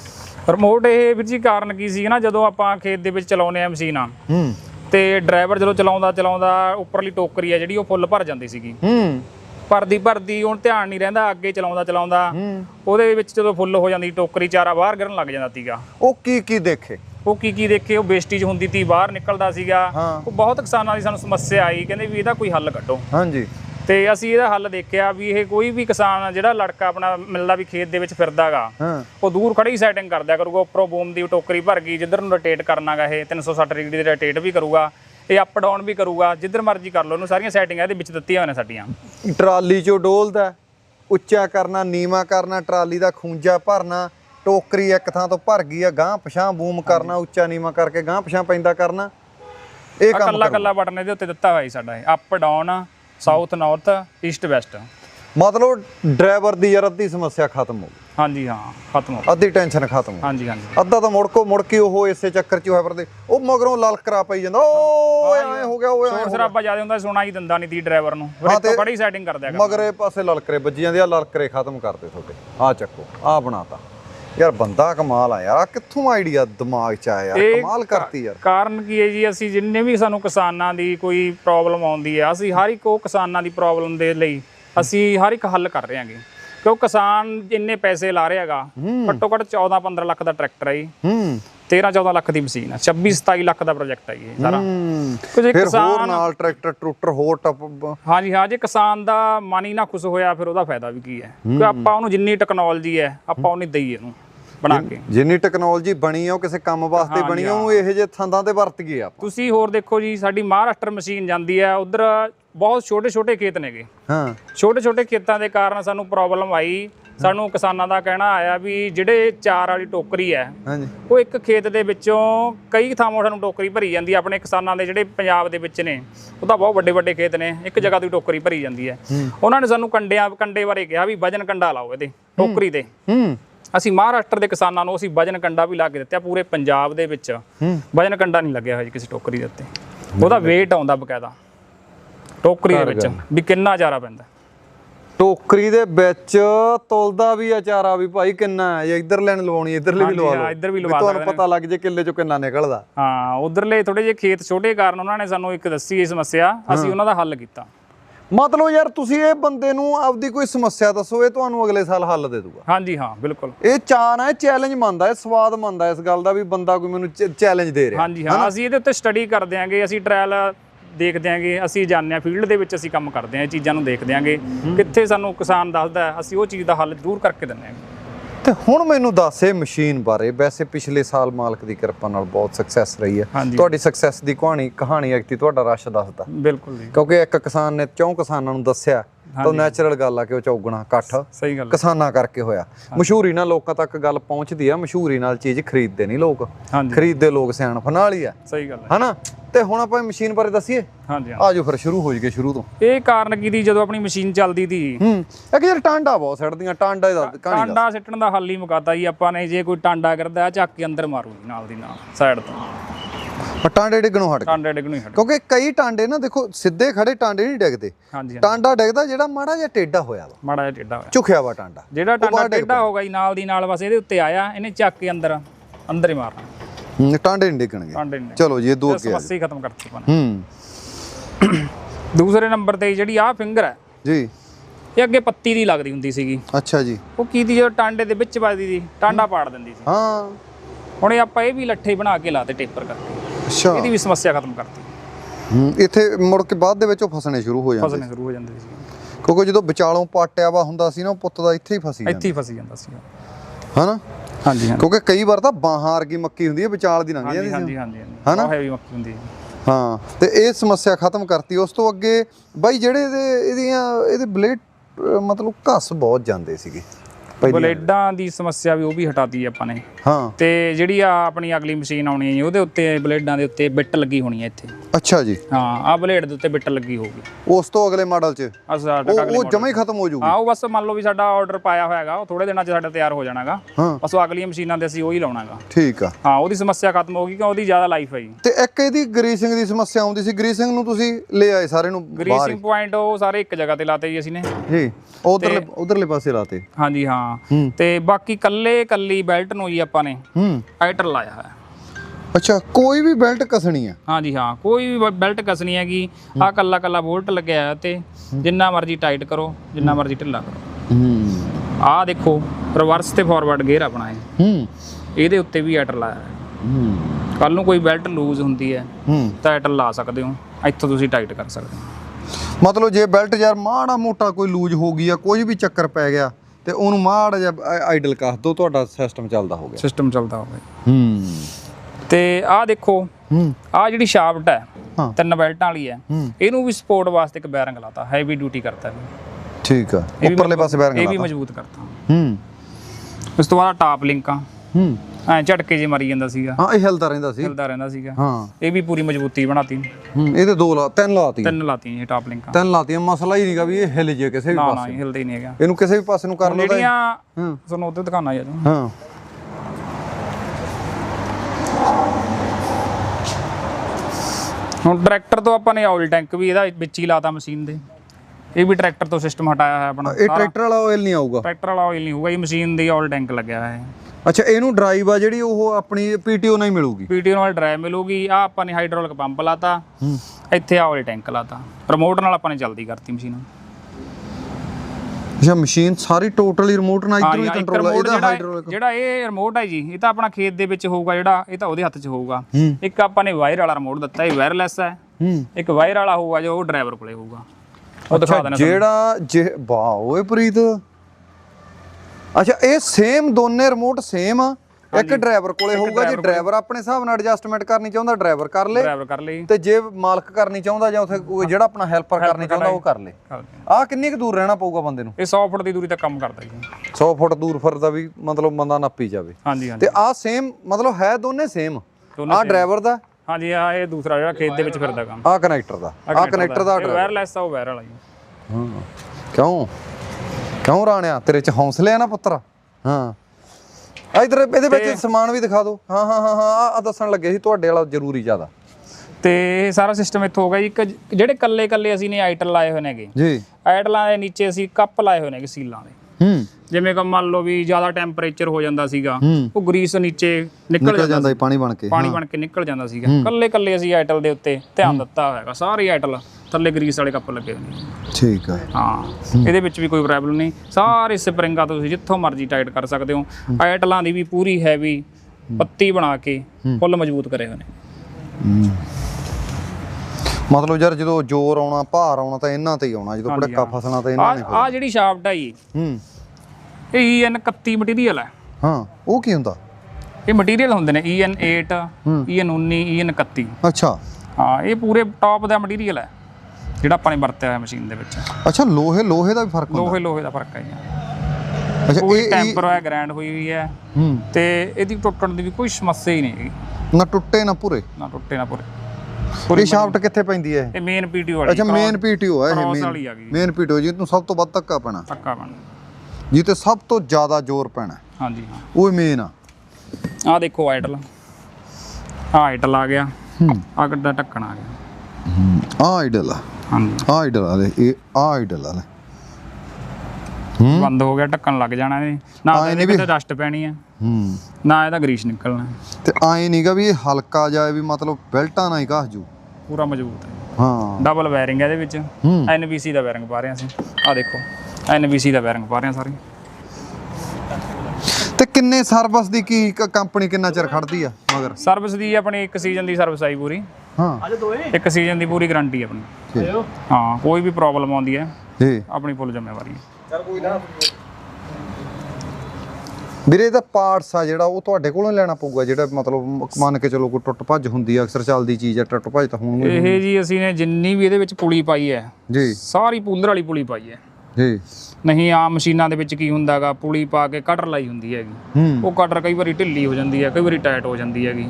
B: ਰਿਮੋਟ ਇਹ ਵੀਰ ਜੀ ਕਾਰਨ ਕੀ ਸੀ ਨਾ ਜਦੋਂ ਆਪਾਂ ਖੇਤ ਦੇ ਵਿੱਚ ਚਲਾਉਂਦੇ ਆ ਮਸ਼ੀਨਾਂ
A: ਹੂੰ।
B: ਤੇ ਡਰਾਈਵਰ ਜਦੋਂ ਚਲਾਉਂਦਾ ਚਲਾਉਂਦਾ ਉੱਪਰਲੀ ਟੋਕਰੀ ਆ ਜਿਹੜੀ ਉਹ ਫੁੱਲ ਭਰ ਜਾਂਦੀ ਸੀਗੀ।
A: ਹੂੰ।
B: ਭਰਦੀ ਭਰਦੀ ਹੁਣ ਧਿਆਨ ਨਹੀਂ ਰਹਿੰਦਾ ਅੱਗੇ ਚਲਾਉਂਦਾ ਚਲਾਉਂਦਾ। ਉਹਦੇ ਵਿੱਚ ਜਦੋਂ ਫੁੱਲ ਹੋ ਜਾਂਦੀ ਟੋਕਰੀ ਚਾਰਾ ਬਾਹਰ ਗਿਰਨ ਲੱਗ ਜਾਂਦਾ ਸੀਗਾ।
A: ਉਹ ਕੀ ਕੀ ਦੇਖੇ?
B: ਉਹ ਕੀ ਕੀ ਦੇਖੇ? ਉਹ ਵੇਸਟੇਜ ਹੁੰਦੀ ਤੀ ਬਾਹਰ ਨਿਕਲਦਾ ਸੀਗਾ। ਉਹ ਬਹੁਤ ਕਿਸਾਨਾਂ ਦੀ ਸਾਨੂੰ ਸਮੱਸਿਆ ਆਈ ਕਹਿੰਦੇ ਵੀ ਇਹਦਾ ਕੋਈ ਹੱਲ ਕੱਢੋ।
A: ਹਾਂਜੀ।
B: ਤੇ ਅਸੀਂ ਇਹਦਾ ਹੱਲ ਦੇਖਿਆ ਵੀ ਇਹ ਕੋਈ ਵੀ ਕਿਸਾਨ ਜਿਹੜਾ ਲੜਕਾ ਆਪਣਾ ਮਿਲਦਾ ਵੀ ਖੇਤ ਦੇ ਵਿੱਚ ਫਿਰਦਾਗਾ ਉਹ ਦੂਰ ਖੜੀ ਸੈਟਿੰਗ ਕਰਦਿਆ ਕਰੂਗਾ ਉੱਪਰੋਂ ਬੂਮ ਦੀ ਟੋਕਰੀ ਭਰ ਗਈ ਜਿੱਧਰ ਨੂੰ ਰੋਟੇਟ ਕਰਨਾਗਾ ਇਹ 360 ਡਿਗਰੀ ਦੇ ਰੋਟੇਟ ਵੀ ਕਰੂਗਾ ਇਹ ਅਪ ਡਾਊਨ ਵੀ ਕਰੂਗਾ ਜਿੱਧਰ ਮਰਜ਼ੀ ਕਰ ਲਓ ਇਹਨੂੰ ਸਾਰੀਆਂ ਸੈਟਿੰਗਾਂ ਇਹਦੇ ਵਿੱਚ ਦਿੱਤੀਆਂ ਹੋਈਆਂ ਨੇ ਸਾਡੀਆਂ।
A: ਟਰਾਲੀ ਚੋਂ ਡੋਲਦਾ ਉੱਚਾ ਕਰਨਾ ਨੀਵਾ ਕਰਨਾ ਟਰਾਲੀ ਦਾ ਖੂੰਜਾ ਭਰਨਾ ਟੋਕਰੀ ਇੱਕ ਥਾਂ ਤੋਂ ਭਰ ਗਈ ਆ ਗਾਂ ਪਛਾਂ ਬੂਮ ਕਰਨਾ ਉੱਚਾ ਨੀਵਾ ਕਰਕੇ ਗਾਂ ਪਛਾਂ ਪੈਂਦਾ ਕਰਨਾ ਇਹ ਕੰਮ
B: ਕੱਲਾ ਕੱਲਾ ਬਟਨ ਇਹਦੇ ਉੱਤੇ ਦਿੱਤਾ ਹੋਇਆ ਸਾਡਾ ਇਹ up down south north east west.
A: ਮਤਲਬ ਡਰਾਈਵਰ ਦੀ ਯਾਰ ਅੱਧੀ ਸਮੱਸਿਆ ਖਤਮ ਹੋ ਗਈ।
B: ਹਾਂਜੀ ਹਾਂ ਖਤਮ ਹੋ ਗਿਆ।
A: ਅੱਧੀ ਟੈਨਸ਼ਨ ਖਤਮ ਹੋ ਗਈ।
B: ਹਾਂਜੀ ਹਾਂਜੀ।
A: ਅੱਧਾ ਤਾਂ ਮੁੜ ਕੋ ਮੁੜ ਕੇ ਉਹ ਇਸੇ ਚੱਕਰ 'ਚ ਹੋਇਆ ਫਿਰਦੇ। ਉਹ ਮਗਰੋਂ ਲਲਕਰਾ ਪਈ ਜਾਂਦਾ। ਓਏ ਐ ਹੋ ਗਿਆ ਓਏ
B: ਸ਼ੋਰ ਸਰਾਬਾ ਜ਼ਿਆਦਾ ਹੁੰਦਾ ਸੁਣਾ ਹੀ ਦਿੰਦਾ ਨਹੀਂ ਤੀ ਡਰਾਈਵਰ ਨੂੰ।
A: ਤੇ-
B: ਖੜੀ ਸੈਟਿੰਗ ਕਰਦਿਆ ਕਰ
A: ਮਗਰੇ ਪਾਸੇ ਲਲਕਰੇ ਵੱਜੀ ਜਾਂਦੇ ਆ ਲਲਕਰੇ ਖਤਮ ਕਰਦੇ ਤੁਹਾਡੇ। ਆ ਚੱਕੋ ਆ ਬਣਾਤਾ। ਯਾਰ ਬੰਦਾ ਕਮਾਲ ਆ ਯਾਰ ਕਿੱਥੋਂ ਆਈਡੀਆ ਦਿਮਾਗ 'ਚ ਆਇਆ ਯਾਰ
B: ਇਹ
A: ਕਮਾਲ ਕਰਤੀ ਯਾਰ।
B: ਕਾਰਨ ਕੀ ਹੈ ਜੀ? ਅਸੀਂ ਜਿੰਨੇ ਵੀ ਸਾਨੂੰ ਕਿਸਾਨਾਂ ਦੀ ਕੋਈ ਪ੍ਰੋਬਲਮ ਆਉਂਦੀ ਹੈ ਅਸੀਂ ਹਰ ਇੱਕ ਉਹ ਕਿਸਾਨਾਂ ਦੀ ਪ੍ਰੋਬਲਮ ਦੇ ਲਈ ਅਸੀਂ ਹਰ ਇੱਕ ਹੱਲ ਕਰ ਰਹੇ ਹਾਂਗੇ। ਕਿਉਂ ਕਿਸਾਨ ਇੰਨੇ ਪੈਸੇ ਲਾ ਰਿਹਾ ਹੈਗਾ ਘੱਟੋ ਘੱਟ 14 15 ਲੱਖ ਦਾ ਟਰੈਕਟਰ ਹੈ ਜੀ।
A: ਹੂੰ।
B: 13 14 ਲੱਖ ਦੀ ਮਸ਼ੀਨ ਹੈ 26 27 ਲੱਖ ਦਾ ਪ੍ਰੋਜੈਕਟ ਹੈ ਇਹ ਸਾਰਾ।
A: ਹੂੰ।
B: ਕੁਝ
A: ਫਿਰ ਹੋਰ
B: ਕਿਸਾਨ
A: ਨਾਲ ਟਰੈਕਟਰ ਟਰੂਟਰ ਹੋਰ ਟੱਪ
B: ਹਾਂਜੀ ਹਾਂ ਜੇ ਕਿਸਾਨ ਦਾ ਮਨ ਹੀ ਨਾ ਖੁਸ਼ ਹੋਇਆ ਫਿਰ ਉਹਦਾ ਫਾਇਦਾ ਵੀ ਕੀ ਹੈ? ਕਿਉਂਕਿ ਆਪਾਂ ਉਹਨੂੰ ਜਿੰਨੀ ਟੈਕਨੋਲੋਜੀ ਹੈ ਆਪਾਂ ਉਨੀ ਦਈਏ ਇਹਨੂੰ ਬਣਾ ਕੇ।
A: ਜਿੰਨੀ ਟੈਕਨੋਲੋਜੀ ਬਣੀ ਆ ਉਹ ਕਿਸੇ ਕੰਮ ਵਾਸਤੇ ਬਣੀ ਆ ਉਹ ਇਹੋ ਜਿਹੇ ਥੰਦਾਂ ਤੇ ਵਰਤ ਗਏ ਆਪਾਂ।
B: ਤੁਸੀਂ ਹੋਰ ਦੇਖੋ ਜੀ ਸਾਡੀ ਮਹਾਰਾਸ਼ਟਰ ਮਸ਼ੀਨ ਜਾਂਦੀ ਹੈ ਉਧਰ ਬਹੁਤ ਛੋਟੇ ਛੋਟੇ ਖੇਤ ਨੇਗੇ।
A: ਹਾਂ।
B: ਛੋਟੇ ਛੋਟੇ ਖੇਤਾਂ ਦੇ ਕਾਰਨ ਸਾਨੂੰ ਪ੍ਰੋਬਲਮ ਆਈ। ਸਾਨੂੰ ਕਿਸਾਨਾਂ ਦਾ ਕਹਿਣਾ ਆਇਆ ਵੀ ਜਿਹੜੇ ਚਾਰ ਵਾਲੀ ਟੋਕਰੀ ਹੈ
A: ਹਾਂਜੀ।
B: ਉਹ ਇੱਕ ਖੇਤ ਦੇ ਵਿੱਚੋਂ ਕਈ ਥਾਵਾਂ ਸਾਨੂੰ ਟੋਕਰੀ ਭਰੀ ਜਾਂਦੀ ਹੈ ਆਪਣੇ ਕਿਸਾਨਾਂ ਦੇ ਜਿਹੜੇ ਪੰਜਾਬ ਦੇ ਵਿੱਚ ਨੇ ਉਹ ਤਾਂ ਬਹੁਤ ਵੱਡੇ ਵੱਡੇ ਖੇਤ ਨੇ ਇੱਕ ਜਗ੍ਹਾ ਤੋਂ ਟੋਕਰੀ ਭਰੀ ਜਾਂਦੀ ਹੈ। ਉਹਨਾਂ ਨੇ ਸਾਨੂੰ ਕੰਡਿਆਂ ਕੰਡੇ ਬਾਰੇ ਕਿਹਾ ਵੀ ਵਜਨ ਕੰਡਾ ਲਾਓ ਇਹਦੇ ਟੋਕਰੀ ਤੇ।
A: ਹੂੰ।
B: ਅਸੀਂ ਮਹਾਰਾਸ਼ਟਰ ਦੇ ਕਿਸਾਨਾਂ ਨੂੰ ਅਸੀਂ ਵਜਨ ਕੰਡਾ ਵੀ ਲਾ ਕੇ ਦਿੱਤਾ ਪੂਰੇ ਪੰਜਾਬ ਦੇ ਵਿੱਚ। ਵਜਨ ਕੰਡਾ ਨਹੀਂ ਲੱਗਿਆ ਹੋਇਆ ਜੀ ਕਿਸੇ ਟੋਕਰੀ ਦੇ ਉੱਤੇ। ਉਹਦਾ weight ਆਉਂਦਾ ਬਕਾਇਦਾ। ਟੋਕਰੀ ਦੇ ਵਿੱਚ ਵੀ ਕਿੰਨਾ ਚਾਰਾ ਪੈਂਦਾ।
A: ਟੋਕਰੀ ਦੇ ਵਿੱਚ ਤੁਲਦਾ ਵੀ ਆ ਚਾਰਾ ਵੀ ਭਾਈ ਕਿੰਨਾ ਹੈ? ਜੇ ਇੱਧਰ ਲੈਣ ਲਵਾਉਣੀ ਇੱਧਰਲੇ ਵੀ ਲਵਾ ਲਓ।
B: ਇੱਧਰ ਵੀ ਲਵਾ
A: ਤੁਹਾਨੂੰ ਪਤਾ ਲੱਗ ਜੇ ਕਿੱਲੇ ਚੋਂ ਕਿੰਨਾ ਨਿਕਲਦਾ।
B: ਹਾਂ ਉਧਰਲੇ ਥੋੜੇ ਜਿਹੇ ਖੇਤ ਛੋਟੇ ਕਾਰਨ ਉਹਨਾਂ ਨੇ ਸਾਨੂੰ ਇੱਕ ਦੱਸੀ ਇਹ ਸਮੱਸਿਆ ਅਸੀਂ ਉਹਨਾਂ ਦਾ ਹੱਲ ਕੀਤਾ।
A: ਮਤਲਬ ਯਾਰ ਤੁਸੀਂ ਇਹ ਬੰਦੇ ਨੂੰ ਆਪਦੀ ਕੋਈ ਸਮੱਸਿਆ ਦੱਸੋ ਇਹ ਤੁਹਾਨੂੰ ਅਗਲੇ ਸਾਲ ਹੱਲ ਦੇ ਦੂਗਾ।
B: ਹਾਂਜੀ ਹਾਂ ਬਿਲਕੁਲ।
A: ਇਹ ਚਾਨ ਹੈ ਚੈਲੰਜ ਮੰਨਦਾ ਹੈ ਸਵਾਦ ਮੰਨਦਾ ਇਸ ਗੱਲ ਦਾ ਵੀ ਬੰਦਾ ਕੋਈ ਮੈਨੂੰ ਚੈਲੰਜ ਦੇ ਰਿਹਾ।
B: ਹਾਂਜੀ ਹਾਂ ਅਸੀਂ ਇਹਦੇ ਉੱਤੇ ਸਟੱਡੀ ਕਰ ਦਿਆਂਗੇ ਅਸੀਂ ਟ੍ਰਾਇਲ ਦੇਖ ਦਿਆਂਗੇ ਅਸੀਂ ਜਾਣਦੇ ਹਾਂ ਫੀਲਡ ਦੇ ਵਿੱਚ ਅਸੀਂ ਕੰਮ ਕਰਦੇ ਹਾਂ ਇਹ ਚੀਜ਼ਾਂ ਨੂੰ ਦੇਖ ਦਿਆਂਗੇ। ਕਿੱਥੇ ਸਾਨੂੰ ਕਿਸਾਨ ਦੱਸਦਾ ਅਸੀਂ ਉਹ ਚੀਜ਼ ਦਾ ਹੱਲ ਜ਼ਰੂਰ ਕਰਕੇ ਦਿੰਦੇ ਹਾਂ।
A: ਤੇ ਹੁਣ ਮੈਨੂੰ ਦੱਸ ਇਹ ਮਸ਼ੀਨ ਬਾਰੇ। ਵੈਸੇ ਪਿਛਲੇ ਸਾਲ ਮਾਲਕ ਦੀ ਕਿਰਪਾ ਨਾਲ ਬਹੁਤ ਸਕਸੈਸ ਰਹੀ ਹੈ। ਤੁਹਾਡੀ ਸਕਸੈਸ ਦੀ ਕਹਾਣੀ ਕਹਾਣੀ ਐਕਤੀ ਤੁਹਾਡਾ ਰਸ਼ ਦੱਸਦਾ।
B: ਬਿਲਕੁਲ ਜੀ।
A: ਕਿਉਂਕਿ ਇੱਕ ਕਿਸਾਨ ਨੇ ਚੌਂ ਕਿਸਾਨਾਂ ਨੂੰ ਦੱਸਿਆ ਤਾਂ ਨੈਚੁਰਲ ਗੱਲ ਆ ਕਿ ਉਹ ਚੌਗਣਾ ਇਕੱਠ
B: ਸਹੀ ਗੱਲ ਹੈ।
A: ਕਿਸਾਨਾਂ ਕਰਕੇ ਹੋਇਆ। ਮਸ਼ਹੂਰੀ ਨਾਲ ਲੋਕਾਂ ਤੱਕ ਗੱਲ ਪਹੁੰਚਦੀ ਆ ਮਸ਼ਹੂਰੀ ਨਾਲ ਚੀਜ਼ ਖਰੀਦਦੇ ਨਹੀਂ ਲੋਕ। ਖਰੀਦਦੇ ਲੋਕ ਸਿਆਣਪ ਨਾਲ ਹੀ ਆ।
B: ਸਹੀ ਗੱਲ ਹੈ
A: ਹਨਾ? ਤੇ ਹੁਣ ਆਪਾਂ ਇਹ ਮਸ਼ੀਨ ਬਾਰੇ ਦੱਸੀਏ?
B: ਹਾਂਜੀ
A: ਆਜੋ ਫਿਰ ਸ਼ੁਰੂ ਹੋ ਜਗੇ ਸ਼ੁਰੂ ਤੋਂ।
B: ਇਹ ਕਾਰਨ ਕੀ ਦੀ? ਜਦੋਂ ਆਪਣੀ ਮਸ਼ੀਨ ਚੱਲਦੀ ਸੀ
A: ਹੂੰ ਇੱਕ ਯਾਰ ਟਾਂਡਾ ਬਹੁਤ ਸੜਦੀਆਂ ਟਾਂਡਾ ਦਾ ਕਹਾਣੀ
B: ਟਾਂਡਾ ਸਿੱਟਣ ਦਾ ਹੱਲ ਹੀ ਮੁਕਾਤਾ ਜੀ ਆਪਾਂ ਨੇ ਜੇ ਕੋਈ ਟਾਂਡਾ ਕਰਦਾ ਚੱਕ ਕੇ ਅੰਦਰ ਮਾਰੂ ਨਾਲ ਦੀ ਨਾਲ ਸਾਈਡ ਤੋਂ।
A: ਆ ਟਾਂਡੇ ਡਿੱਗਣੋਂ ਹਟ।
B: ਟਾਂਡੇ ਡਿੱਗ ਨੂੰ ਹੀ ਹਟ
A: ਕਿਉਂਕਿ ਕਈ ਟਾਂਡੇ ਨਾ ਦੇਖੋ ਸਿੱਧੇ ਖੜੇ ਟਾਂਡੇ ਨਹੀਂ ਡਿੱਗਦੇ।
B: ਹਾਂਜੀ
A: ਟਾਂਡਾ ਡਿੱਗਦਾ ਜਿਹੜਾ ਮਾੜਾ ਜਿਹਾ ਟੇਢਾ ਹੋਇਆ ਵਾ।
B: ਮਾੜਾ ਜਿਹਾ ਟੇਢਾ ਹੋਇਆ।
A: ਝੁਕਿਆ ਵਾ ਟਾਂਡਾ।
B: ਜਿਹੜਾ ਟਾਂਡਾ ਟੇਢਾ ਹੋਗਾ ਜੀ ਨਾਲ ਦੀ ਨਾਲ ਬਸ ਇਹਦੇ ਉੱਤੇ ਆਇਆ ਇਹਨੇ ਚੱਕ ਕੇ ਅੰਦਰ ਅੰਦਰ ਹੀ ਮਾਰਨਾ।
A: ਹੂੰ, ਟਾਂਡੇ ਨਹੀਂ ਡਿੱਗਣਗੇ।
B: ਟਾਂਡੇ
A: ਚਲੋ ਜੀ ਇਹ ਦੋ ਅੱਗੇ ਆ
B: ਸਮੱਸਿਆ ਹੀ ਖਤਮ ਕਰਤੀ ਆਪਾਂ
A: ਹੂੰ।
B: ਦੂਸਰੇ ਨੰਬਰ ਤੇ ਜਿਹੜੀ ਆਹ ਫਿੰਗਰ ਹੈ
A: ਜੀ।
B: ਇਹ ਅੱਗੇ ਪੱਤੀ ਦੀ ਲੱਗਦੀ ਹੁੰਦੀ ਸੀਗੀ।
A: ਅੱਛਾ ਜੀ।
B: ਉਹ ਕੀ ਦੀ ਜਦੋਂ ਟਾਂਡੇ ਦੇ ਵਿੱਚ ਵੱਜਦੀ ਸੀ ਟਾਂਡਾ ਪਾੜ ਦਿੰਦੀ ਸੀ।
A: ਹਾਂ।
B: ਹੁਣ ਇਹ ਆਪਾਂ ਇਹ ਵੀ ਲੱਠੇ ਬਣਾ ਕੇ ਲਾਤੇ ਟੇਪਰ ਕਰਕੇ।
A: ਅੱਛਾ।
B: ਇਹਦੀ ਵੀ ਸਮੱਸਿਆ ਖਤਮ ਕਰਤੀ।
A: ਹੂੰ, ਇੱਥੇ ਮੁੜ ਕੇ ਬਾਅਦ ਦੇ ਵਿੱਚ ਉਹ ਫਸਣੇ ਸ਼ੁਰੂ ਹੋ ਜਾਂਦੇ
B: ਫਸਣੇ ਸ਼ੁਰੂ ਹੋ ਜਾਂਦੇ ਸੀ।
A: ਕਿਉਂਕਿ ਜਦੋਂ ਵਿਚਾਲੋਂ ਪਾਟਿਆ ਵਾ ਹੁੰਦਾ ਸੀ ਨਾ ਉਹ ਪੁੱਤ ਦਾ ਇੱਥੇ ਹੀ ਫਸੀ ਜਾਂਦਾ।
B: ਇੱਥੇ ਹੀ ਫਸੀ ਜਾਂਦਾ ਸੀ
A: ਹਨਾ?
B: ਹਾਂਜੀ ਹਾਂਜੀ।
A: ਕਿਉਂਕਿ ਕਈ ਵਾਰ ਤਾਂ ਬਾਹਾਂ ਵਰਗੀ ਮੱਕੀ ਹੁੰਦੀ ਹੈ ਵਿਚਾਲ ਦੀ ਲੰਘ ਜਾਂਦੀ
B: ਹਾਂਜੀ ਹਾਂਜੀ ਹਾਂਜੀ।
A: ਹਨਾ?
B: ਹੈਵੀ ਮੱਕੀ ਹੁੰਦੀ ਹੈ
A: ਹਾਂ ਤੇ ਇਹ ਸਮੱਸਿਆ ਖਤਮ ਕਰਤੀ। ਉਸ ਤੋਂ ਅੱਗੇ ਬਾਈ ਜਿਹੜੇ ਇਹਦੇ ਇਹਦੀਆਂ ਇਹਦੇ ਬਲੇਡ ਮਤਲਬ ਘਸ ਬਹੁਤ ਜਾਂਦੇ ਸੀਗੇ।
B: ਬਲੇਡਾਂ ਦੀ ਸਮੱਸਿਆ ਵੀ ਉਹ ਵੀ ਹਟਾਤੀ ਆਪਾਂ ਨੇ।
A: ਹਾਂ।
B: ਤੇ ਜਿਹੜੀ ਆ ਆਪਣੀ ਅਗਲੀ ਮਸ਼ੀਨ ਆਉਣੀ ਹੈ ਜੀ, ਉਹਦੇ ਉੱਤੇ ਬਲੇਡਾਂ ਦੇ ਉੱਤੇ ਬਿੱਟ ਲੱਗੀ ਹੋਣੀ ਹੈ ਇੱਥੇ।
A: ਅੱਛਾ ਜੀ।
B: ਹਾਂ ਆ ਬਲੇਡ ਦੇ ਉੱਤੇ ਬਿੱਟ ਲੱਗੀ ਹੋਊਗੀ।
A: ਉਸ ਤੋਂ ਅਗਲੇ ਮਾਡਲ 'ਚ?
B: ਸਾਡਾ
A: ਉਹ ਜਮਾ ਹੀ ਖਤਮ ਹੋ ਜੂਗੀ
B: ਹਾਂ ਉਹ ਬਸ ਮੰਨ ਲਓ ਵੀ ਸਾਡਾ ਆਰਡਰ ਪਾਇਆ ਹੋਇਆਗਾ ਉਹ ਥੋੜੇ ਦਿਨਾਂ 'ਚ ਸਾਡਾ ਤਿਆਰ ਹੋ ਜਾਣਾਗਾ। ਬਸ ਉਹ ਅਗਲੀਆਂ ਮਸ਼ੀਨਾਂ ਤੇ ਅਸੀਂ ਉਹੀ ਲਾਉਣਾਗਾ।
A: ਠੀਕ ਆ।
B: ਹਾਂ ਉਹਦੀ ਸਮੱਸਿਆ ਖਤਮ ਹੋ ਗਈ ਕਿ ਉਹਦੀ ਜ਼ਿਆਦਾ ਲਾਈਫ ਹੈ ਜੀ।
A: ਤੇ ਇੱਕ ਇਹਦੀ ਗਰੀਸਿੰਗ ਦੀ ਸਮੱਸਿਆ ਆਉਂਦੀ ਸੀ। ਗਰੀਸਿੰਗ ਨੂੰ ਤੁਸੀਂ ਲੈ ਆਏ ਸਾਰੇ ਨੂੰ
B: ਗਰੀਸਿੰਗ ਪੁਆਇੰਟ ਉਹ ਸਾਰੇ ਇੱਕ ਜਗ੍ਹਾ ਤੇ ਲਾਤੇ ਜੀ ਅਸੀਂ ਨੇ।
A: ਜੀ। ਉਧਰਲੇ ਉਧਰਲੇ ਪਾਸੇ ਲਾਤੇ।
B: ਹਾਂਜੀ ਹਾਂ।
A: ਹੂੰ।
B: ਤੇ ਬਾਕੀ ਕੱਲੇ ਕੱਲੀ ਬੈਲਟ ਨੂੰ ਜੀ ਆਪਾਂ ਨੇ
A: ਹੂੰ।
B: ਆਈਟਰ ਲਾਇਆ ਹੋਇਆ।
A: ਅੱਛਾ ਕੋਈ ਵੀ ਬੈਲਟ ਕਸਣੀ ਆ?
B: ਹਾਂਜੀ ਹਾਂ। ਕੋਈ ਵੀ ਬੈਲਟ ਕਸਣੀ ਹੈਗੀ। ਆ ਕੱਲਾ ਕੱਲਾ ਬੋਲਟ ਲੱਗਿਆ ਹੈ ਤੇ ਜਿੰਨਾ ਮਰਜ਼ੀ ਟਾਈਟ ਕਰੋ ਜਿੰਨਾ ਮਰਜ਼ੀ ਢਿੱਲਾ ਕਰੋ।
A: ਹੂੰ।
B: ਆਹ ਦੇਖੋ ਰਿਵਰਸ ਤੇ ਫਾਰਵਰਡ ਗੇਅਰ ਆਪਣਾ ਇਹ।
A: ਹੂੰ।
B: ਇਹਦੇ ਉੱਤੇ ਵੀ ਆਈਟਰ ਲਾਇਆ ਹੈ
A: ਹੂੰ।
B: ਕੱਲ ਨੂੰ ਕੋਈ ਬੈਲਟ ਲੂਜ਼ ਹੁੰਦੀ ਹੈ
A: ਹੂੰ।
B: ਤਾਂ ਆਈਟਰ ਲਾ ਸਕਦੇ ਹੋ। ਇੱਥੋਂ ਤੁਸੀਂ ਟਾਈਟ ਕਰ ਸਕਦੇ ਹੋ।
A: ਮਤਲਬ ਜੇ ਬੈਲਟ ਯਾਰ ਮਾੜਾ ਮੋਟਾ ਕੋਈ ਲੂਜ ਹੋ ਗਈ ਆ ਕੋਈ ਵੀ ਚੱਕਰ ਪੈ ਗਿਆ ਤੇ ਉਹਨੂੰ ਮਾੜਾ ਜਿਹਾ ਆਈਡਲ ਕਰ ਦੋ ਤੁਹਾਡਾ ਸਿਸਟਮ ਚੱਲਦਾ ਹੋ ਗਿਆ।
B: ਸਿਸਟਮ ਚੱਲਦਾ ਹੋਵੇ।
A: ਹੂੰ।
B: ਤੇ ਆਹ ਦੇਖੋ
A: ਹੂੰ।
B: ਆਹ ਜਿਹੜੀ ਸ਼ਾਫਟ ਹੈ
A: ਹਾਂ।
B: ਤਿੰਨ ਬੈਲਟਾਂ ਵਾਲੀ ਹੈ
A: ਹੂੰ।
B: ਇਹਨੂੰ ਵੀ ਸਪੋਰਟ ਵਾਸਤੇ ਇੱਕ ਬੈਰਿੰਗ ਲਾਤਾ ਹੈਵੀ ਡਿਊਟੀ ਕਰਤਾ ਇਹ
A: ਠੀਕ ਆ।
B: ਵੀ
A: ਉੱਪਰਲੇ ਪਾਸੇ ਬੈਰਿੰਗ
B: ਇਹ ਵੀ
A: ਲਾਤਾ।
B: ਮਜ਼ਬੂਤ ਕਰਤਾ।
A: ਹੂੰ।
B: ਉਸ ਤੋਂ ਬਾਅਦ ਟਾਪ ਲਿੰਕਾਂ
A: ਹੂੰ।
B: ਐ ਝਟਕੇ ਜੇ ਮਾਰੀ ਜਾਂਦਾ ਸੀਗਾ।
A: ਹਾਂ ਇਹ ਹਿਲਦਾ ਰਹਿੰਦਾ ਸੀ।
B: ਹਿਲਦਾ ਰਹਿੰਦਾ ਸੀਗਾ।
A: ਹਾਂ।
B: ਇਹ ਵੀ ਪੂਰੀ ਮਜ਼ਬੂਤੀ ਬਣਾਤੀ।
A: ਹੂੰ ਇਹਦੇ ਦੋ ਲਾ ਤਿੰਨ ਲਾਤੀਆਂ।
B: ਤਿੰਨ ਲਾਤੀਆਂ ਇਹ ਟਾਪ ਲਿੰਕਾਂ
A: ਤਿੰਨ ਲਾਤੀਆਂ ਮਸਲਾ ਹੀ ਨਹੀਂਗਾ ਵੀ ਇਹ ਹਿਲ ਜੇ ਕਿਸੇ ਵੀ
B: ਨਾ ਨਾ
A: ਪਾਸੇ।
B: ਇਹ ਹਿਲਦਾ ਹੀ ਨਹੀਂ ਹੈਗਾ।
A: ਇਹਨੂੰ ਕਿਸੇ ਵੀ ਪਾਸੇ ਨੂੰ ਕਰ ਲਓ
B: ਜਿਹੜੀਆਂ
A: ਹਾਂ।
B: ਤੁਹਾਨੂੰ ਉੱਤੇ ਦਿਖਾਣਾ ਜਦੋਂ
A: ਹਾਂ।
B: ਹੁਣ ਟਰੈਕਟਰ ਤੋਂ ਆਪਾਂ ਨੇ ਆਇਲ ਟੈਂਕ ਵੀ ਇਹਦਾ ਵਿੱਚ ਹੀ ਲਾਤਾ ਮਸ਼ੀਨ ਦੇ ਇਹ ਵੀ ਟਰੈਕਟਰ ਤੋਂ ਸਿਸਟਮ ਹਟਾਇਆ ਹੈ ਆਪਣਾ
A: ਇਹ ਟਰੈਕਟਰ ਵਾਲਾ ਆਇਲ ਨਹੀਂ ਆਊਗਾ।
B: ਟਰੈਕਟਰ ਵਾਲਾ ਆਇਲ ਨਹੀਂ ਹੋਊਗਾ ਇਹ ਮਸ਼ੀਨ ਦੀ ਆਇਲ ਟੈਂਕ ਲੱਗਿਆ ਹੋਇਆ ਹੈ।
A: ਅੱਛਾ ਇਹਨੂੰ ਡਰਾਈਵ ਆ ਜਿਹੜੀ ਉਹ ਆਪਣੀ ਪੀਟੀਓ ਨਾਲ ਹੀ ਮਿਲੂਗੀ?
B: ਪੀਟੀਓ ਨਾਲ ਡਰਾਈਵ ਮਿਲੂਗੀ। ਆ ਆਪਾਂ ਨੇ ਹਾਈਡ੍ਰੋਲਿਕ ਪੰਪ ਲਾਤਾ।
A: ਹੂੰ।
B: ਇੱਥੇ ਆਇਲ ਟੈਂਕ ਲਾਤਾ। ਰਿਮੋਟ ਨਾਲ ਆਪਾਂ ਨੇ ਜਲਦੀ ਕਰਤੀ ਮਸ਼ੀਨ
A: ਅੱਛਾ ਮਸ਼ੀਨ ਸਾਰੀ ਟੋਟਲੀ ਰਿਮੋਟ ਨਾਲ ਇਧਰੋਂ ਹੀ ਕੰਟਰੋਲ ਹੈ ਇਹਦਾ ਹਾਈਡ੍ਰੋਲਿਕ
B: ਜਿਹੜਾ ਇਹ ਰਿਮੋਟ ਹੈ ਜੀ ਇਹ ਤਾਂ ਆਪਣਾ ਖੇਤ ਦੇ ਵਿੱਚ ਹੋਊਗਾ ਜਿਹੜਾ ਇਹ ਤਾਂ ਉਹਦੇ ਹੱਥ 'ਚ ਹੋਊਗਾ। ਇੱਕ ਆਪਾਂ ਨੇ ਵਾਇਰ ਵਾਲਾ ਰਿਮੋਟ ਦਿੱਤਾ ਇਹ ਵਾਇਰਲੈਸ ਹੈ। ਇੱਕ ਵਾਇਰ ਵਾਲਾ ਹੋਊਗਾ ਜੋ ਉਹ ਡਰਾਈਵਰ ਕੋਲੇ ਹੋਊਗਾ। ਉਹ ਦਿਖਾ ਦੇਣਾ।
A: ਜਿਹੜਾ ਜੇ ਵਾਹ ਓਏ ਪ੍ਰੀਤ। ਅੱਛਾ ਇਹ ਸੇਮ ਦੋਨੇ ਰਿਮੋਟ ਸੇਮ ਆ? ਇੱਕ ਡਰਾਈਵਰ ਕੋਲੇ ਹੋਊਗਾ ਜੇ ਡਰਾਈਵਰ ਆਪਣੇ ਹਿਸਾਬ ਨਾਲ ਐਡਜਸਟਮੈਂਟ ਕਰਨੀ ਚਾਹੁੰਦਾ ਡਰਾਈਵਰ ਕਰ ਲੇ।
B: ਡਰਾਈਵਰ ਕਰ ਲਈ।
A: ਤੇ ਜੇ ਮਾਲਕ ਕਰਨੀ ਚਾਹੁੰਦਾ ਜਾਂ ਉੱਥੇ ਜਿਹੜਾ ਆਪਣਾ ਹੈਲਪਰ ਕਰਨੀ ਚਾਹੁੰਦਾ ਉਹ ਕਰ ਲੇ। ਆਹ ਕਿੰਨੀ ਕੁ ਦੂਰ ਰਹਿਣਾ ਪਊਗਾ ਬੰਦੇ ਨੂੰ?
B: ਇਹ 100 ਫੁੱਟ ਦੀ ਦੂਰੀ ਤੱਕ ਕੰਮ ਕਰਦਾ ਜੀ।
A: 100 ਫੁੱਟ ਦੂਰ ਫਿਰ ਦਾ ਵੀ ਮਤਲਬ ਬੰਦਾ ਨੱਪੀ ਜਾਵੇ।
B: ਹਾਂਜੀ ਹਾਂਜੀ।
A: ਤੇ ਆਹ ਸੇਮ ਮਤਲਬ ਹੈ ਦੋਨੇ ਸੇਮ ਆਹ ਡਰਾਈਵਰ ਦਾ?
B: ਹਾਂਜੀ ਆ ਇਹ ਦੂਸਰਾ ਜਿਹੜਾ ਖੇਤ ਦੇ ਵਿੱਚ ਫਿਰਦਾ ਕੰਮ।
A: ਆਹ ਕਨੈਕਟਰ ਦਾ। ਆਹ ਕਨੈਕਟਰ ਦਾ
B: ਵਾਇਰਲੈਸ ਆ ਉਹ ਵਾਇਰ ਵਾਲਾ ਜੀ।
A: ਹਾਂ। ਕਿਉਂ? ਕਿਉਂ ਰਾਣਿਆ? ਤੇਰੇ ਚ ਹੌਸਲੇ ਆ ਨਾ ਪੁੱਤਰ? ਹਾਂ। ਆ ਇਧਰ ਇਹਦੇ ਵਿੱਚ ਸਮਾਨ ਵੀ ਦਿਖਾ ਦਿਓ ਹਾਂ ਹਾਂ ਹਾਂ ਹਾਂ ਆ ਦੱਸਣ ਲੱਗੇ ਸੀ ਤੁਹਾਡੇ ਵਾਲਾ ਜ਼ਰੂਰੀ ਜ਼ਿਆਦਾ।
B: ਤੇ ਇਹ ਸਾਰਾ ਸਿਸਟਮ ਇੱਥੋਂ ਹੋ ਗਿਆ ਜੀ। ਜਿਹੜੇ ਕੱਲੇ ਕੱਲੇ ਅਸੀਂ ਨੇ ਆਈਟਲ ਲਾਏ ਹੋਏ ਨੇਗੇ।
A: ਜੀ।
B: ਆਈਟਲਾਂ ਦੇ ਨੀਚੇ ਅਸੀਂ ਕੱਪ ਲਾਏ ਹੋਏ ਨੇਗੇ ਸੀਲਾਂ ਦੇ।
A: ਹੂੰ।
B: ਜਿਵੇਂ ਕਿ ਮੰਨ ਲਓ ਵੀ ਜ਼ਿਆਦਾ ਟੈਂਪਰੇਚਰ ਹੋ ਜਾਂਦਾ ਸੀਗਾ। ਉਹ ਗਰੀਸ ਨੀਚੇ ਨਿਕਲ ਜਾਂਦਾ
A: ਸੀ। ਪਾਣੀ ਬਣ ਕੇ।
B: ਪਾਣੀ ਬਣ ਕੇ ਨਿਕਲ ਜਾਂਦਾ ਸੀਗਾ। ਕੱਲੇ ਕੱਲੇ ਅਸੀਂ ਆਈਟਲ ਦੇ ਉੱਤੇ ਧਿਆਨ ਦਿੱਤਾ ਹੋਇਆਗਾ ਸਾਰੇ ਆਈਟਲ ਥੱਲੇ ਗਰੀਸ ਵਾਲੇ ਕੱਪ ਲੱਗੇ ਹੋਏ ਨੇ।
A: ਠੀਕ ਹੈ
B: ਹਾਂ। ਇਹਦੇ ਵਿੱਚ ਵੀ ਕੋਈ ਪ੍ਰੋਬਲਮ ਨਹੀਂ। ਸਾਰੇ ਸਪਰਿੰਗਾਂ ਤੁਸੀਂ ਜਿੱਥੋਂ ਮਰਜ਼ੀ ਟਾਈਟ ਕਰ ਸਕਦੇ ਹੋ। ਆਈਟਲਾਂ ਦੀ ਵੀ ਪੂਰੀ ਹੈਵੀ ਪੱਤੀ ਬਣਾ ਕੇ ਫੁੱਲ ਮਜ਼ਬੂਤ ਕਰੇ ਹੋਏ ਨੇ।
A: ਮਤਲਬ ਯਾਰ ਜਦੋਂ ਜ਼ੋਰ ਆਉਣਾ ਭਾਰ ਆਉਣਾ ਤਾਂ ਇਹਨਾਂ ਤੇ ਹੀ ਆਉਣਾ ਜਦੋਂ ਭੜਕਾ ਫਸਣਾ ਤਾਂ ਇਹਨਾਂ ਨੇ
B: ਆ ਆ ਜਿਹੜੀ ਸ਼ਾਫਟ ਆ ਜੀ।
A: ਹੂੰ।
B: ਇਹ EN 31 ਮਟੀਰੀਅਲ ਹੈ
A: ਹਾਂ ਉਹ ਕੀ ਹੁੰਦਾ?
B: ਇਹ ਮਟੀਰੀਅਲ ਹੁੰਦੇ ਨੇ EN 8 EN 19 EN 31
A: ਅੱਛਾ।
B: ਹਾਂ ਇਹ ਪੂਰੇ ਟੌਪ ਦਾ ਮਟੀਰੀਅਲ ਹੈ ਜਿਹੜਾ ਆਪਾਂ ਨੇ ਵਰਤਿਆ ਹੋਇਆ ਮਸ਼ੀਨ ਦੇ ਵਿੱਚ।
A: ਅੱਛਾ ਲੋਹੇ ਲੋਹੇ ਦਾ ਵੀ ਫ਼ਰਕ ਹੁੰਦਾ?
B: ਲੋਹੇ ਲੋਹੇ ਦਾ ਫ਼ਰਕ ਹੈ ਜੀ।
A: ਅੱਛਾ ਇਹ
B: ਟੈਂਪਰ ਹੈ ਗ੍ਰੈਂਡ ਹੋਈ ਹੋਈ ਹੈ।
A: ਹੂੰ।
B: ਤੇ ਇਹਦੀ ਟੁੱਟਣ ਦੀ ਵੀ ਕੋਈ ਸਮੱਸਿਆ ਹੀ ਨਹੀਂ ਹੈਗੀ।
A: ਨਾ ਟੁੱਟੇ ਨਾ ਪੂਰੇ
B: ਨਾ ਟੁੱਟੇ ਨਾ ਪੂਰੇ
A: ਇਹ ਸ਼ਾਫਟ ਕਿੱਥੇ ਪੈਂਦੀ ਹੈ?
B: ਇਹ ਮੇਨ ਪੀਟੀਓ ਵਾਲੀ
A: ਅੱਛਾ ਮੇਨ ਪੀਟੀਓ ਹੈ ਇਹ ਮੇਨ
B: ਆ
A: ਪੀਟੀਓ ਜੀ ਨੂੰ ਸਭ ਤੋਂ ਵੱਧ ਧੱਕਾ ਪੈਣਾ।
B: ਪੱਕਾ ਬਣ
A: ਜੀ ਤੇ ਸਭ ਤੋਂ ਜ਼ਿਆਦਾ ਜ਼ੋਰ ਪੈਣਾ।
B: ਹਾਂਜੀ ਹਾਂ।
A: ਉਹ ਮੇਨ ਆ।
B: ਆਹ ਦੇਖੋ ਆਈਟਲ ਆਹ ਆਈਟਲ ਆ ਗਿਆ।
A: ਹੂੰ।
B: ਆਹ ਗੱਡਾ ਢੱਕਣ ਆ ਗਿਆ।
A: ਆ ਆਈਡਲ ਆ।
B: ਹਾਂਜੀ।
A: ਆ ਆਈਡਲ ਆ ਲੈ ਇਹ ਆ ਆਈਡਲ ਆ ਲੈ
B: ਬੰਦ ਹੋ ਗਿਆ ਢੱਕਣ ਲੱਗ ਜਾਣਾ ਇਹ। ਨਾ
A: ਆਹ
B: ਤਾਂ
A: ਇਹਨੇ
B: ਇਹਦੇ
A: ਵੀ-
B: ਕਿਤੇ ਡਸਟ ਪੈਣੀ ਹੈ
A: ਹੂੰ।
B: ਨਾ ਇਹਦਾ ਗਰੀਸ ਨਿਕਲਣਾ।
A: ਤੇ ਆਏ ਨਹੀਂਗਾ ਵੀ ਇਹ ਹਲਕਾ ਜਾਏ ਵੀ ਮਤਲਬ ਬੈਲਟਾਂ ਨਾਲ ਹੀ ਘਸ ਜੂ।
B: ਪੂਰਾ ਮਜ਼ਬੂਤ ਹੈ।
A: ਹਾਂ।
B: ਡਬਲ ਵਾਇਰਿੰਗ ਹੈ ਇਹਦੇ ਵਿੱਚ।
A: ਹੂੰ।
B: ਐਨਬੀਸੀ ਦਾ ਵਾਇਰਿੰਗ ਪਾ ਰਹੇ ਹਾਂ ਅਸੀਂ। ਆਹ ਦੇਖੋ ਐਨਬੀਸੀ ਦਾ ਵਾਇਰਿੰਗ ਪਾ ਰਹੇ ਹਾਂ ਸਾਰੇ।
A: ਤੇ ਕਿੰਨੇ ਸਰਵਿਸ ਦੀ ਕੀ ਕੰਪਨੀ ਕਿੰਨਾ ਚਿਰ ਖੜਦੀ ਆ ਮਗਰ?
B: ਸਰਵਿਸ ਦੀ ਆਪਣੀ ਇੱਕ ਸੀਜ਼ਨ ਦੀ ਸਰਵਿਸ ਆਈ ਪੂਰੀ।
A: ਹਾਂ।
B: ਇੱਕ ਸੀਜ਼ਨ ਦੀ ਪੂਰੀ ਗਾਰੰਟੀ ਆਪਣੀ। ਹਾਂ ਕੋਈ ਵੀ ਪ੍ਰੋਬਲਮ ਆਉਂਦੀ ਹੈ
A: ਜੀ।
B: ਆਪਣੀ ਫੁੱਲ ਜ਼ਿੰਮੇਵਾਰੀ ਹੈ।
A: ਵੀਰੇ ਇਹਦਾ ਪਾਰਟਸ ਆ ਜਿਹੜਾ ਉਹ ਤੁਹਾਡੇ ਕੋਲੋਂ ਹੀ ਲੈਣਾ ਪਊਗਾ ਜਿਹੜਾ ਮਤਲਬ ਮੰਨ ਕੇ ਚਲੋ ਕੋਈ ਟੁੱਟ ਭੱਜ ਹੁੰਦੀ ਆ ਅਕਸਰ ਚੱਲਦੀ ਚੀਜ਼ ਆ ਟੁੱਟ ਭੱਜ ਤਾਂ ਹੋਣਗੇ
B: ਇਹ ਜੀ ਅਸੀਂ ਨੇ ਜਿੰਨੀ ਵੀ ਇਹਦੇ ਵਿੱਚ ਪੁਲੀ ਪਾਈ ਹੈ
A: ਜੀ।
B: ਸਾਰੀ ਪੂਲਰ ਵਾਲੀ ਪੁਲੀ ਪਾਈ ਹੈ।
A: ਜੀ।
B: ਨਹੀਂ ਆਮ ਮਸ਼ੀਨਾਂ ਦੇ ਵਿੱਚ ਕੀ ਹੁੰਦਾਗਾ ਪੁਲੀ ਪਾ ਕੇ ਕਟਰ ਲਾਈ ਹੁੰਦੀ ਹੈਗੀ। ਉਹ ਕਟਰ ਕਈ ਵਾਰੀ ਢਿੱਲੀ ਹੋ ਜਾਂਦੀ ਹੈ ਕਈ ਵਾਰੀ ਟਾਈਟ ਹੋ ਜਾਂਦੀ ਹੈਗੀ।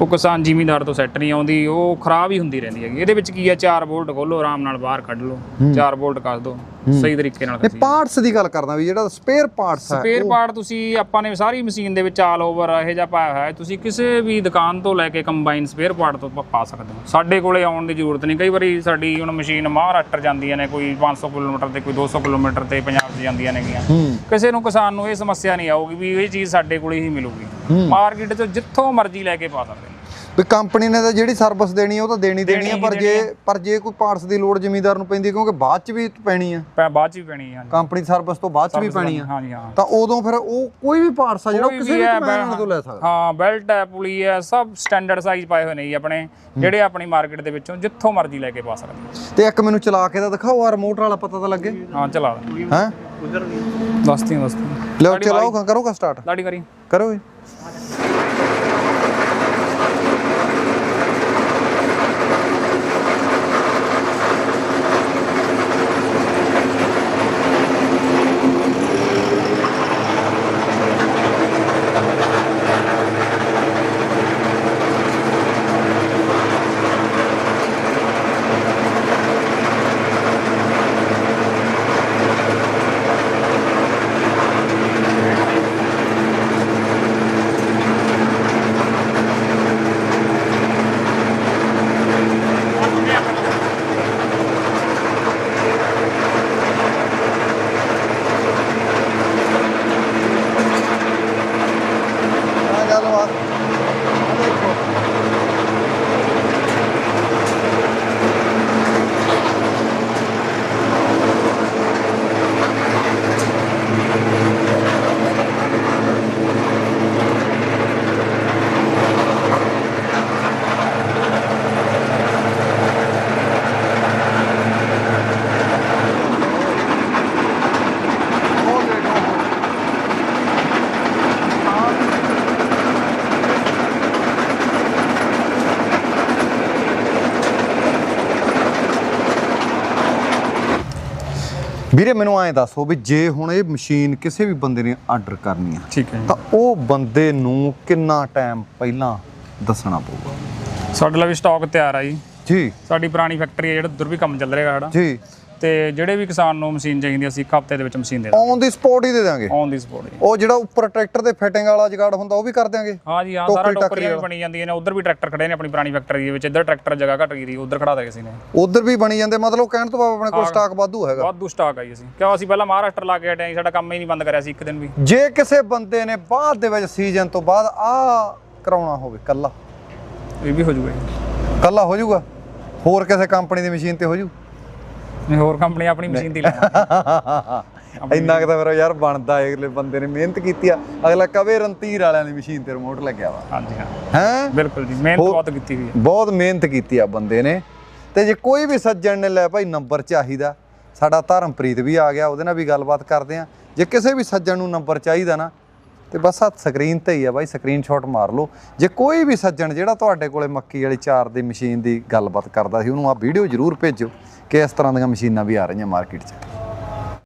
B: ਉਹ ਕਿਸਾਨ ਜ਼ਿਮੀਂਦਾਰ ਤੋਂ ਸੈੱਟ ਨਹੀਂ ਆਉਂਦੀ ਉਹ ਖਰਾਬ ਹੀ ਹੁੰਦੀ ਰਹਿੰਦੀ ਹੈਗੀ। ਇਹਦੇ ਵਿੱਚ ਕੀ ਹੈ 4 ਵੋਲਟ ਖੋਲੋ ਆਰਾਮ ਨਾਲ ਬਾਹਰ ਕੱਢ ਲਓ। 4 ਵੋਲਟ ਕੱਢ ਦਿਓ ਸਹੀ ਤਰੀਕੇ ਨਾਲ
A: ਇਹ ਪਾਰਟਸ ਦੀ ਗੱਲ ਕਰਦਾ ਵੀ ਜਿਹੜਾ ਸਪੇਅਰ ਪਾਰਟਸ ਆ
B: ਸਪੇਅਰ ਪਾਰਟ ਤੁਸੀਂ ਆਪਾਂ ਨੇ ਸਾਰੀ ਮਸ਼ੀਨ ਦੇ ਵਿੱਚ ਆਲ ਓਵਰ ਇਹ ਜਿਹਾ ਪਾਇਆ ਹੋਇਆ ਹੈ। ਤੁਸੀਂ ਕਿਸੇ ਵੀ ਦੁਕਾਨ ਤੋਂ ਲੈ ਕੇ ਕੰਬਾਈਨ ਸਪੇਅਰ ਪਾਰਟ ਤੋਂ ਪ- ਸਕਦੇ ਹੋ। ਸਾਡੇ ਕੋਲੇ ਆਉਣ ਦੀ ਜ਼ਰੂਰਤ ਨਹੀਂ। ਕਈ ਵਾਰੀ ਸਾਡੀ ਹੁਣ ਮਸ਼ੀਨ ਮਹਾਰਾਸ਼ਟਰ ਜਾਂਦੀਆਂ ਨੇ ਕੋਈ 500 ਕਿਲੋਮੀਟਰ ਤੇ ਕੋਈ 200 ਕਿਲੋਮੀਟਰ ਤੇ ਪੰਜਾਬ 'ਚ ਜਾਂਦੀਆਂ ਨੇਗੀਆਂ।
A: ਹੂੰ।
B: ਕਿਸੇ ਨੂੰ ਕਿਸਾਨ ਨੂੰ ਇਹ ਸਮੱਸਿਆ ਨਹੀਂ ਆਊਗੀ ਵੀ ਇਹ ਚੀਜ਼ ਸਾਡੇ ਕੋਲੇ ਹੀ ਮਿਲੂਗੀ। ਮਾਰਕੀਟ 'ਚ ਜਿੱਥੋਂ ਮਰਜ਼ੀ ਲੈ ਕੇ ਪਾ ਸਕਦੇ ਨੇ।
A: ਵੀ ਕੰਪਨੀ ਨੇ ਤਾਂ ਜਿਹੜੀ ਸਰਵਿਸ ਦੇਣੀ ਆ ਉਹ ਤਾਂ ਦੇਣੀ ਦੇਣੀ ਆ ਪਰ ਜੇ ਪਰ ਜੇ ਕੋਈ ਪਾਰਟਸ ਦੀ ਲੋੜ ਜ਼ਿਮੀਂਦਾਰ ਨੂੰ ਪੈਂਦੀ ਕਿਉਂਕਿ ਬਾਅਦ ਚ ਵੀ ਪੈਣੀ ਆ।
B: ਪੈ ਬਾਅਦ 'ਚ ਵੀ ਪੈਣੀ ਹੈ
A: ਕੰਪਨੀ ਸਰਵਿਸ ਤੋਂ ਬਾਅਦ ਚ ਵੀ ਪੈਣੀ ਆ।
B: ਹਾਂਜੀ ਹਾਂ।
A: ਤਾਂ ਉਦੋਂ ਫਿਰ ਉਹ ਕੋਈ ਵੀ ਪਾਰਟਸ ਆ ਜਿਹੜਾ ਕਿਸੇ
B: ਵੀ
A: ਵੀ ਕੰਪਨੀ ਤੋਂ ਲੈ ਸਕਦਾ।
B: ਹਾਂ ਬੈਲਟ ਹੈ ਪੁਲੀ ਹੈ ਸਭ ਸਟੈਂਡਰਡ ਸਾਈਜ਼ ਪਾਏ ਹੋਏ ਨੇ ਜੀ ਆਪਣੇ ਜਿਹੜੇ ਆਪਣੀ ਮਾਰਕੀਟ ਦੇ ਵਿੱਚੋਂ ਜਿੱਥੋਂ ਮਰਜ਼ੀ ਲੈ ਕੇ ਪਾ ਸਕਦੇ।
A: ਤੇ ਇੱਕ ਮੈਨੂੰ ਚਲਾ ਕੇ ਤਾਂ ਦਿਖਾਓ ਆ ਰਿਮੋਟ ਵਾਲਾ ਪਤਾ ਤਾਂ ਲੱਗੇ।
B: ਹਾਂ ਚਲਾ ਲੈ।
A: ਹੈ?
B: ਦੱਸਤੀ ਦੱਸਤੀ
A: ਲਓ ਚਲਾਓ ਕਰੋ ਸਟਾਰਟ
B: ਲਾੜੀ ਕਰੀ।
A: ਕਰੋ ਜੀ। ਵੀਰੇ ਮੈਨੂੰ ਐਂ ਦੱਸੋ ਵੀ ਜੇ ਹੁਣ ਇਹ ਮਸ਼ੀਨ ਕਿਸੇ ਵੀ ਬੰਦੇ ਨੇ ਆਰਡਰ ਕਰਨੀ ਆ
B: ਠੀਕ ਹੈ
A: ਤਾਂ ਉਹ ਬੰਦੇ ਨੂੰ ਕਿੰਨਾ ਟਾਈਮ ਪਹਿਲਾਂ ਦੱਸਣਾ ਪਊਗਾ?
B: ਸਾਡੇ ਲਈ ਵੀ ਸਟਾਕ ਤਿਆਰ ਆ ਜੀ।
A: ਜੀ।
B: ਸਾਡੀ ਪੁਰਾਣੀ ਫੈਕਟਰੀ ਹੈ ਜਿਹੜਾ ਉੱਧਰ ਵੀ ਕੰਮ ਚੱਲ ਰਿਹਾ ਸਾਡਾ।
A: ਜੀ।
B: ਤੇ ਜਿਹੜੇ ਵੀ ਕਿਸਾਨ ਨੂੰ ਮਸ਼ੀਨ ਚਾਹੀਦੀ ਆ, ਅਸੀਂ ਇੱਕ ਹਫ਼ਤੇ ਦੇ ਵਿੱਚ ਮਸ਼ੀਨ ਦੇ ਦਾਂਗੇ।
A: ਔਨ ਦੀ ਸਪੌਟ ਹੀ ਦੇ ਦਾਂਗੇ।
B: ਔਨ ਦੀ ਸਪੋਰਟ ਜੀ।
A: ਉਹ ਜਿਹੜਾ ਉੱਪਰ ਟਰੈਕਟਰ ਦੇ ਫਿਟਿੰਗ ਵਾਲਾ ਜਗਾੜ ਹੁੰਦਾ ਉਹ ਵੀ ਕਰ ਦਿਆਂਗੇ।
B: ਹਾਂ ਜੀ ਹਾਂ ਸਾਰਾ
A: ਟੋਕਰੀ
B: ਟੋਕਰੀਆਂ ਵੀ ਬਣੀ ਜਾਂਦੀਆਂ ਨੇ ਉੱਧਰ ਵੀ ਟਰੈਕਟਰ ਖੜੇ ਨੇ ਆਪਣੀ ਪੁਰਾਣੀ ਫੈਕਟਰੀ ਦੇ ਵਿੱਚ ਇੱਧਰ ਟਰੈਕਟਰ ਜਗ੍ਹਾ ਘਟ ਗਈ ਦੀ ਉੱਧਰ ਖੜਾ ਦੇ ਕਿਸੇ ਨੇ।
A: ਉਧਰ ਵੀ ਬਣੀ ਜਾਂਦੇ ਮਤਲਬ ਕਹਿਣ ਤੋਂ ਬਾਅਦ ਆਪਣੇ ਕੋਲ ਸਟਾਕ ਵਾਧੂ ਹੈਗਾ।
B: ਵਾਧੂ ਸਟਾਕ ਆਈ ਅਸੀਂ। ਕਿਉਂ ਅਸੀਂ ਪਹਿਲਾਂ ਮਹਾਰਾਸ਼ਟਰ ਲਾ ਕੇ ਹਟੇ ਸਾਡਾ ਕੰਮ ਹੀ ਨਹੀਂ ਬੰਦ ਕਰਿਆ ਸੀ ਇੱਕ ਦਿਨ ਵੀ।
A: ਜੇ ਕਿਸੇ ਬੰਦੇ ਨੇ ਬਾਅਦ ਦੇ ਵਿੱਚ ਸੀਜ਼ਨ ਤੋਂ ਬਾਅਦ ਆ ਕਰਾਉਣਾ ਹੋਵੇ ਕੱਲਾ
B: ਇਹ ਵੀ ਹੋ ਜੂਗਾ ਜੀ।
A: ਕੱਲਾ ਹੋ ਜਾਊਗਾ ਹੋਰ ਕਿਸੇ ਕੰਪਨੀ ਦੀ ਮਸ਼ੀਨ ਤੇ ਹੋ ਜੂ?
B: ਨਹੀਂ ਹੋਰ ਕੰਪਨੀ ਆਪਣੀ ਮਸ਼ੀਨ ਦੀ ਲਾਵਾਂਗੇ
A: ਇੰਨਾ ਕੁ ਤਾਂ ਫਿਰ ਯਾਰ ਬਣਦਾ ਅਗਲੇ ਬੰਦੇ ਨੇ ਮਿਹਨਤ ਕੀਤੀ ਆ। ਅਗਲਾ ਕਵੇ ਰਣਧੀਰ ਵਾਲਿਆਂ ਦੀ ਮਸ਼ੀਨ ਤੇ ਰਿਮੋਟ ਲੱਗਿਆ ਵਾ।
B: ਹਾਂਜੀ ਹਾਂ।
A: ਹੈ?
B: ਬਿਲਕੁਲ ਜੀ ਮਿਹਨਤ ਬਹੁਤ ਕੀਤੀ ਹੋਈ ਹੈ।
A: ਬਹੁਤ ਮਿਹਨਤ ਕੀਤੀ ਆ ਬੰਦੇ ਨੇ। ਤੇ ਜੇ ਕੋਈ ਵੀ ਸੱਜਣ ਨੇ ਲੈ ਭਾਈ ਨੰਬਰ ਚਾਹੀਦਾ ਸਾਡਾ ਧਰਮਪ੍ਰੀਤ ਵੀ ਆ ਗਿਆ ਉਹਦੇ ਨਾਲ ਵੀ ਗੱਲਬਾਤ ਕਰਦੇ ਆ। ਜੇ ਕਿਸੇ ਵੀ ਸੱਜਣ ਨੂੰ ਨੰਬਰ ਚਾਹੀਦਾ ਨਾ ਤੇ ਬਸ ਆ ਸਕਰੀਨ ਤੇ ਹੀ ਆ ਬਾਈ ਸਕਰੀਨਸ਼ਾਟ ਮਾਰ ਲਓ। ਜੇ ਕੋਈ ਵੀ ਸੱਜਣ ਜਿਹੜਾ ਤੁਹਾਡੇ ਕੋਲੇ ਮੱਕੀ ਵਾਲੀ ਚਾਰ ਦੀ ਮਸ਼ੀਨ ਦੀ ਗੱਲਬਾਤ ਕਰਦਾ ਸੀ, ਉਹਨੂੰ ਆ ਵੀਡੀਓ ਜ਼ਰੂਰ ਭੇਜੋ ਕਿ ਇਸ ਤਰ੍ਹਾਂ ਦੀਆਂ ਮਸ਼ੀਨਾਂ ਵੀ ਆ ਰਹੀਆਂ ਮਾਰਕੀਟ 'ਚ।